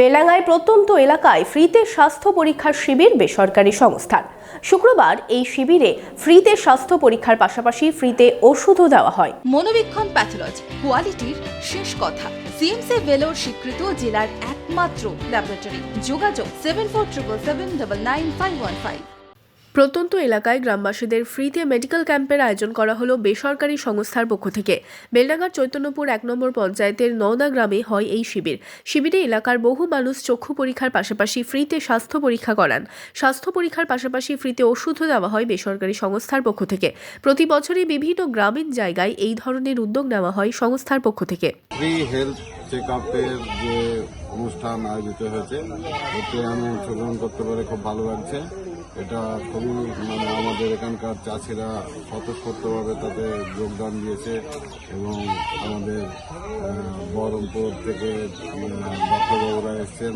বেলাঙ্গায় প্রত্যন্ত এলাকায় ফ্রিতে স্বাস্থ্য পরীক্ষার শিবির বেসরকারি সংস্থার। শুক্রবার এই শিবিরে ফ্রিতে স্বাস্থ্য পরীক্ষার পাশাপাশি ফ্রিতে ওষুধও দেওয়া হয়। মনোবীক্ষণ প্যাথোলজি, কোয়ালিটির শেষ কথা। সিএমসি ভেলোর স্বীকৃত জেলার একমাত্র ল্যাবরেটরি। যোগাযোগ seven four triple seven double nine five one five প্রত্যন্ত এলাকায় গ্রামবাসীদের ফ্রিতে মেডিকেল ক্যাম্পের আয়োজন করা হলো বেসরকারি সংস্থার পক্ষ থেকে। বেলডাঙ্গার চৈতন্যপুর এক নম্বর পঞ্চায়েতের নওদা গ্রামে হয় এই শিবির। শিবিরে এলাকার বহু মানুষ চক্ষু পরীক্ষার পাশাপাশি ফ্রিতে স্বাস্থ্য পরীক্ষা করান। স্বাস্থ্য পরীক্ষার পাশাপাশি ফ্রিতে ওষুধও দেওয়া হয় বেসরকারি সংস্থার পক্ষ থেকে। প্রতি বছরই বিভিন্ন গ্রামীণ জায়গায় এই ধরনের উদ্যোগ নেওয়া হয় সংস্থার পক্ষ থেকে। যে অনুষ্ঠান আয়োজিত হয়েছে, এতে আমি অংশগ্রহণ করতে পেরে খুব ভালো লাগছে। এটা খুবই মানে আমাদের এখানকার চাষিরা স্বতঃস্ফূর্তভাবে তাতে যোগদান দিয়েছে এবং আমাদের বহরমপুর থেকে ডক্টরবাবুরা এসছেন।